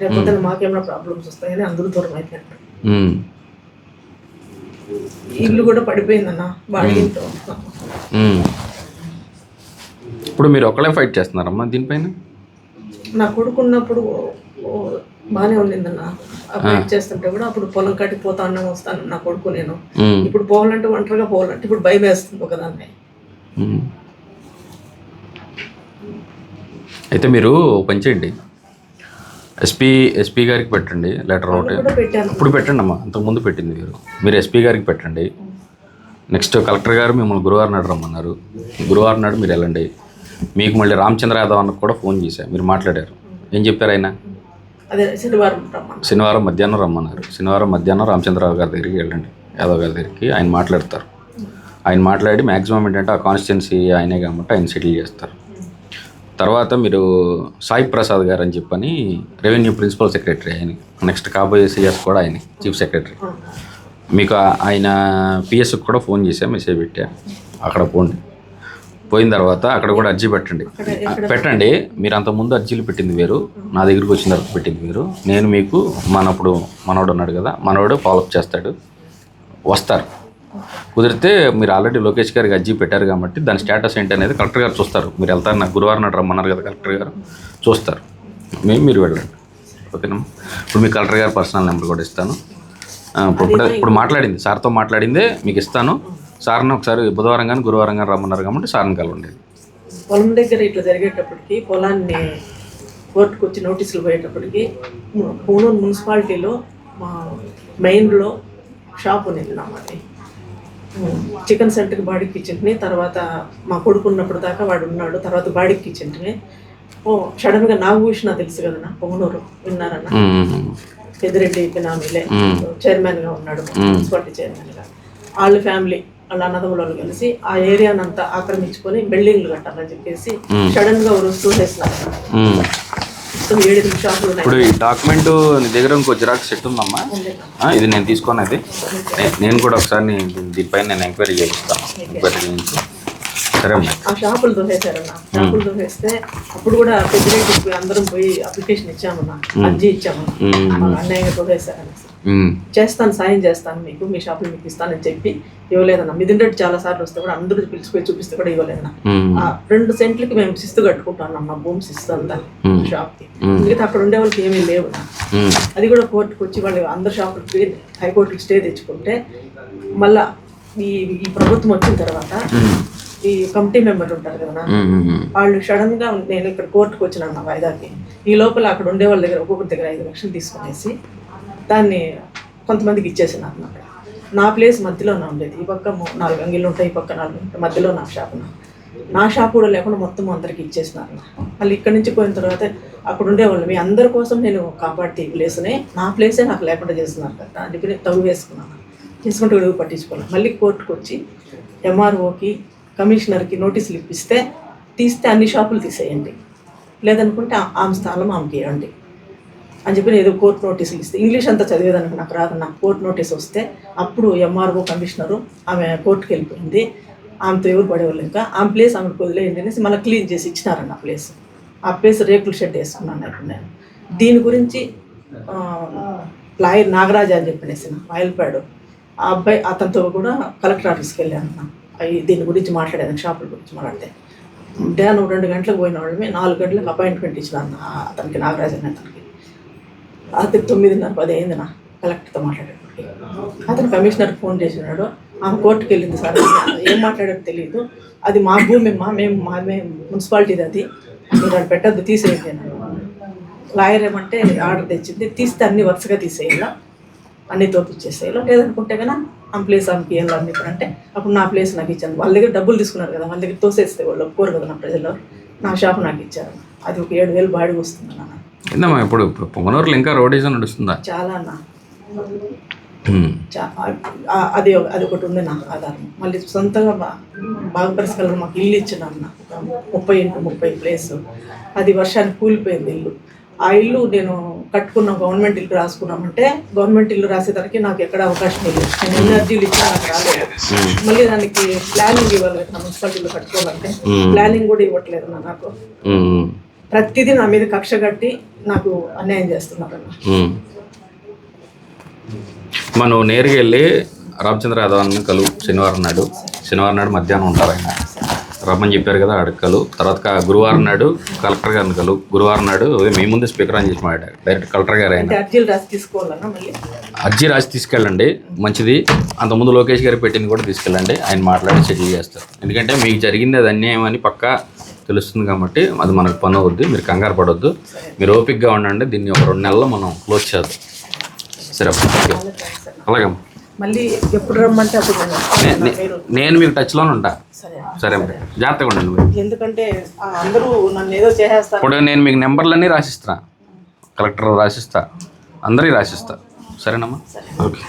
రేపొద్దున మాకేమైనా ప్రాబ్లమ్స్ వస్తాయని అందరూ దూరం అయిపోయారు ఉమ్, ఇల్లు కూడా పడిపోయిందన్న బాడీతో. ఇప్పుడు మీరు ఒక్కలే ఫైట్ చేస్తున్నారమ్మా దీనిపైన? నా కొడుకున్నప్పుడు బాగానే ఉండిందన్న. అప్డేట్ చేస్తుంటే కూడా అప్పుడు పొలం కట్టి పోతా అన్నా వస్తాను నా కొడుకు నేను. ఇప్పుడు పోవాలంటే ఒంటరిగా పోవాలంటే ఇప్పుడు భయం వేస్తుంది ఒకదాన్ని. అయితే మీరు పని చేయండి. ఎస్పీ ఎస్పీ గారికి పెట్టండి లెటర్ ఒకటి. ఇప్పుడు పెట్టండి అమ్మా అంతకుముందు పెట్టింది మీరు. మీరు ఎస్పీ గారికి పెట్టండి. నెక్స్ట్ కలెక్టర్ గారు మిమ్మల్ని గురువారం నాడు రమ్మన్నారు. గురువారం నాడు మీరు వెళ్ళండి. మీకు మళ్ళీ రామచంద్ర యాదవ్ అన్నకు కూడా ఫోన్ చేశారు మీరు మాట్లాడారు. ఏం చెప్పారు ఆయన? శనివారం మధ్యాహ్నం రమ్మన్నారు. శనివారం మధ్యాహ్నం రామచంద్రరావు గారి దగ్గరికి వెళ్ళండి. యాదవ్ గారి దగ్గరికి ఆయన మాట్లాడతారు. ఆయన మాట్లాడి మ్యాక్సిమం ఏంటంటే ఆ కాన్స్టిట్యున్సీ ఆయనే కాబట్టి ఆయన సెటిల్ చేస్తారు. తర్వాత మీరు సాయి ప్రసాద్ గారు అని చెప్పని రెవెన్యూ ప్రిన్సిపల్ సెక్రటరీ ఆయన నెక్స్ట్ కాబోయే సిఎస్ కూడా ఆయన చీఫ్ సెక్రటరీ. మీకు ఆయన పిఎస్కి కూడా ఫోన్ చేసా మెసేజ్ పెట్టా. అక్కడ పోండి. పోయిన తర్వాత అక్కడ కూడా అర్జీ పెట్టండి. పెట్టండి? మీరు అంత ముందు అర్జీలు పెట్టింది వేరు. నా దగ్గరికి వచ్చిన తర్వాత పెట్టింది వేరు. నేను మీకు మనప్పుడు మనోడు ఉన్నాడు కదా మనోడు ఫాలోఅప్ చేస్తాడు. వస్తారు. కుదిరితే మీరు ఆల్రెడీ లోకేష్ గారికి అర్జీ పెట్టారు కాబట్టి దాని స్టేటస్ ఏంటి అనేది కలెక్టర్ గారు చూస్తారు. మీరు వెళ్తారు నాకు గురువారం నాడు రమ్మన్నారు కదా కలెక్టర్ గారు చూస్తారు. మేము మీరు వెళ్ళండి. ఓకేనా? ఇప్పుడు మీ కలెక్టర్ గారు పర్సనల్ నెంబర్ కూడా ఇస్తాను. ఇప్పుడు ఇప్పుడు- మాట్లాడింది సార్తో మాట్లాడిందే మీకు ఇస్తాను. సార్ని ఒకసారి బుధవారం కానీ గురువారం కానీ రమ్మన్నారు కాబట్టి సార్ని కలవండి. పొలం దగ్గర ఇట్లా జరిగేటప్పటికి పొలాన్ని కోర్టుకు వచ్చి నోటీసులు పోయేటప్పటికి పూనూరు మున్సిపాలిటీలో మా మెయిన్లో షాప్ నా మాది చికెన్ సెంటర్కి బాడీకి ఇచ్చింటిని తర్వాత మా కొడుకు ఉన్నప్పుడు దాకా వాడు ఉన్నాడు. తర్వాత బాడీకి ఇచ్చింటిని ఓ సడన్గా నా ఊసిన తెలుసు కదా నా పొంగనూరు విన్నారన్న. పెద్దిరెడ్డి బినామీలే చైర్మన్గా ఉన్నాడు మున్సిపాలిటీ చైర్మన్గా. వాళ్ళ ఫ్యామిలీ వాళ్ళ అన్నదమ్ముల వాళ్ళు కలిసి ఆ ఏరియానంతా ఆక్రమించుకొని బిల్డింగ్లు కట్టాలని చెప్పేసి సడన్గా ఒక చూసేస్తున్నారు మ్మ్. మొత్తం ఏడు షాపులు ఇప్పుడు ఈ డాక్యుమెంట్ నీ దగ్గర ఇంకో జిరాక్స్ సెట్ ఉందమ్మా? ఇది నేను తీసుకున్నది. నే- నేను కూడా ఒకసారి నీ- దీనిపైన నేను ఎంక్వైరీ చేయిస్తాను. ఎంక్వైరీ చేయించి. సరే అమ్మా. ఆ షాపులు దోసేశారన్న షాపులు దోసేస్తే అప్పుడు కూడా పెద్దిరెడ్డికి అందరం పోయి అప్లికేషన్ ఇచ్చామన్నా అర్జీ ఇచ్చామన్నా మ్మ్. దోసేశారని మ్మ్. చేస్తాను సాయం చేస్తాను మీకు మీ షాపులు మీకు ఇస్తానని చెప్పి ఇవ్వలేదన్న. రెడ్డి చాలా సార్లు వస్తే కూడా అందరూ పిలిచిపోయి చూపిస్తే కూడా ఇవ్వలేదన్న. రెండు సెంట్లకి మేము శిస్తు కట్టుకుంటాం మా భూమి శిస్తు అంతా షాప్కి. మిగతా అక్కడ ఉండే వాళ్ళకి ఏమీ లేవు. అది కూడా కోర్టుకు వచ్చి వాళ్ళు అందరు షాపులకి హైకోర్టుకి స్టే తెచ్చుకుంటే మళ్ళా ఈ ఈ ప్రభుత్వం వచ్చిన తర్వాత ఈ కమిటీ మెంబర్ ఉంటారు కదా. వాళ్ళు సడన్గా నేను ఇక్కడ కోర్టుకు వచ్చిన నా వాయిదాకి. ఈ లోపల అక్కడ ఉండే వాళ్ళ దగ్గర ఒక్కొక్కరి దగ్గర ఐదు లక్షలు తీసుకునేసి దాన్ని కొంతమందికి ఇచ్చేసాను అనమాట నా ప్లేస్ మధ్యలో నా ఉండేది. ఈ పక్క మూ- నాలుగు అంగిళ్ళు ఉంటాయి ఈ పక్క నాలుగు ఉంటాయి. మధ్యలో నా షాపు నా. నా షాప్ కూడా లేకుండా మొత్తం అందరికి ఇచ్చేసినారు మళ్ళీ ఇక్కడి నుంచి పోయిన తర్వాత అక్కడ ఉండేవాళ్ళు మీ అందరి కోసం నేను కాపాడితే ఈ ప్లేస్ని నా. ప్లేసే నాకు లేకుండా చేస్తున్నారు కదా. అని చెప్పి నేను తగు వేసుకున్నాను. చేసుకుంటూ విడుగు పట్టించుకున్నాను. మళ్ళీ కోర్టుకు వచ్చి ఎంఆర్ఓకి కమిషనర్కి నోటీసులు ఇప్పిస్తే తీస్తే అన్ని షాపులు తీసేయండి. లేదనుకుంటే ఆ- ఆమె స్థానం ఆమెకి ఇవ్వండి. అని చెప్పి ఏదో కోర్టు నోటీసులు ఇస్తే ఇంగ్లీష్ అంతా చదివేదానికి నాకు రాదు. నాకు కోర్టు నోటీస్ వస్తే అప్పుడు ఎంఆర్ఓ కమిషనరు ఆమె కోర్టుకి వెళ్ళిపోయింది. ఆమెతో ఎవరు పడేవాళ్ళు ఇంకా ఆమె ప్లేస్ ఆమె వదిలేయండి అనేసి మళ్ళీ క్లీన్ చేసి ఇచ్చినారన్న ఆ ప్లేస్ ఆ ప్లేస్ రేకుల షెడ్ వేసుకున్నాను ఇప్పుడు నేను. దీని గురించి లాయర్ నాగరాజు అని చెప్పనేసి వాయిల్పాడు ఆ అబ్బాయి అతనితో కూడా కలెక్టర్ ఆఫీస్కి వెళ్ళాను అవి దీని గురించి మాట్లాడాను షాపుల గురించి మాట్లాడితే. ఉదయాన్నం రెండు గంటలకు పోయిన వాళ్ళమే నాలుగు గంటలకు అపాయింట్మెంట్ ఇచ్చినాను అతనికి నాగరాజు అతనికి. రాత్రి తొమ్మిదిన్నర పది అయింది నా కలెక్టర్తో మాట్లాడేటప్పటికి అతను కమిషనర్ ఫోన్ చేసినాడు ఆమె కోర్టుకి వెళ్ళింది సార్. ఏం మాట్లాడారో తెలియదు అది మా భూమి మా మేము మా మేము మున్సిపాలిటీది అది. మీరు అది పెట్టద్దు తీసేయండి లాయర్ ఏమంటే ఆర్డర్ తెచ్చింది తీస్తే అన్ని వరుసగా తీసేయాలా? అన్ని తోపిచ్చేసేయాలి? లేదనుకుంటే కదా ఆ ప్లేస్ ఆమెకి ఏం అన్ని అంటే అప్పుడు నా ప్లేస్ నాకు ఇచ్చాను. వాళ్ళ దగ్గర డబ్బులు తీసుకున్నారు కదా వాళ్ళ దగ్గర తోసేస్తే వాళ్ళు ఒప్పుకోరు కదా నా ప్రజలు. నా షాప్ నాకు ఇచ్చారు. అది ఒక ఏడు వేలు బాడీ వస్తుంది నాన్న ఏందమ్మా ఇప్పుడు ఇప్పుడు పొంగనూరులో ఇంకా రోడేజన్ నడుస్తుందా? చాలా అన్న. అది అది ఒకటి ఉంది నాకు ఆధారం. మళ్ళీ సొంతంగా బా- బాగుపరచగలరు మాకు ఇల్లు ఇచ్చిన అన్న. ఒక ముప్పై ఇంటూ ముప్పై ప్లేస్ అది వర్షానికి కూలిపోయింది ఇల్లు. ఆ ఇల్లు నేను కట్టుకున్న గవర్నమెంట్ ఇల్లు రాసుకున్నామంటే గవర్నమెంట్ ఇల్లు రాసేదానికి నాకు ఎక్కడ అవకాశం లేదు. నేను ఎన్ని అర్జీలు ఇచ్చినా నాకు రాలేదు. మళ్ళీ దానికి ప్లానింగ్ ఇవ్వాలి కదా మున్సిపాలిటీలో కట్టుకోవాలంటే ప్లానింగ్ కూడా ఇవ్వట్లేదు నాకు. ప్రతిదీ నా మీద కక్ష కట్టి నాకు అన్యాయం చేస్తున్నారన్న. ఉమ్. మనం నేరుగా వెళ్ళి రామచంద్ర యాదవ్ అన్న కలు శనివారం నాడు. శనివారం నాడు మధ్యాహ్నం ఉంటారు ఆయన. రమ్మని చెప్పారు కదా అడగలు తర్వాత గురువారం నాడు కలెక్టర్ గారిని కలు గురువారం నాడు మీ ముందే స్పీకర్ ఆన్ చేసి మాట్లాడారు డైరెక్ట్ కలెక్టర్ గారు ఆయన. అర్జీ రాసి తీసుకెళ్ళండి. మంచిది. అంతకుముందు లోకేష్ గారు పెట్టింది కూడా తీసుకెళ్ళండి. ఆయన మాట్లాడి సెటిల్ చేస్తారు. ఎందుకంటే మీకు జరిగింది అది అన్యాయం అని పక్కా తెలుస్తుంది కాబట్టి అది మనకు పని అవుద్ది. మీరు కంగారు పడొద్దు. మీరు ఓపిక్గా ఉండండి. దీన్ని ఒక రెండు నెలల్లో మనం క్లోజ్ చేద్దాం. సరే మళ్ళీ ఎప్పుడు రమ్మంటే అప్పుడు నేను మీకు టచ్లోనే ఉంటా. సరే. జాగ్రత్తగా ఉండండి మీరు. ఎందుకంటే ఆ అందరూ నన్ను ఏదో చేసేస్తారు. ఇప్పుడు నేను మీకు నెంబర్లన్నీ రాసిస్తా. కలెక్టర్ రాసిస్తా. అందరికీ రాసిస్తా. సరేనమ్మా? ఓకే.